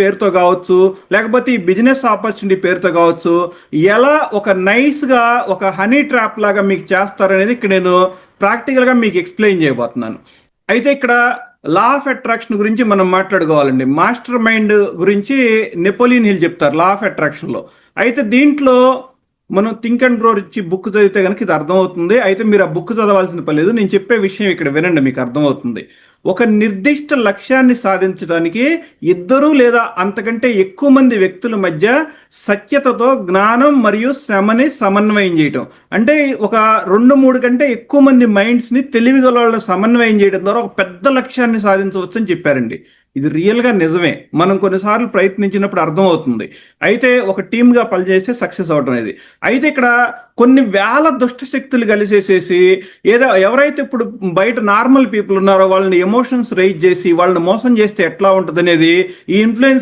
పేరుతో కావచ్చు లేకపోతే ఈ బిజినెస్ ఆపర్చునిటీ పేరుతో కావచ్చు ఎలా ఒక నైస్గా ఒక హనీ ట్రాప్ లాగా మీకు చేస్తారనేది ఇక్కడ నేను ప్రాక్టికల్గా మీకు ఎక్స్ప్లెయిన్ చేయబోతున్నాను. అయితే ఇక్కడ లా ఆఫ్ అట్రాక్షన్ గురించి మనం మాట్లాడుకోవాలండి. మాస్టర్ మైండ్ గురించి నెపోలియన్ హిల్ చెప్తారు లా ఆఫ్ అట్రాక్షన్లో అయితే దీంట్లో మనం థింక్ అండ్ గ్రో ఇచ్చి బుక్ చదివితే కనుక ఇది అర్థమవుతుంది. అయితే మీరు ఆ బుక్ చదవాల్సిన పని లేదు. నేను చెప్పే విషయం ఇక్కడ వినండి మీకు అర్థమవుతుంది. ఒక నిర్దిష్ట లక్ష్యాన్ని సాధించడానికి ఇద్దరు లేదా అంతకంటే ఎక్కువ మంది వ్యక్తుల మధ్య సత్యతతో జ్ఞానం మరియు శ్రమని సమన్వయం చేయటం. అంటే ఒక రెండు మూడు కంటే ఎక్కువ మంది మైండ్స్ని తెలివిగల వాళ్ళ సమన్వయం చేయడం ద్వారా ఒక పెద్ద లక్ష్యాన్ని సాధించవచ్చు అని చెప్పారండి. ఇది రియల్గా నిజమే. మనం కొన్నిసార్లు ప్రయత్నించినప్పుడు అర్థమవుతుంది. అయితే ఒక టీమ్గా పనిచేస్తే సక్సెస్ అవడం అనేది. అయితే ఇక్కడ కొన్ని వేల దుష్ట శక్తులు కలిసేసేసి ఏదో ఎవరైతే ఇప్పుడు బయట నార్మల్ పీపుల్ ఉన్నారో వాళ్ళని ఎమోషన్స్ రైజ్ చేసి వాళ్ళని మోసం చేస్తే ఎట్లా ఉంటుంది అనేది ఈ ఇన్ఫ్లుయెన్స్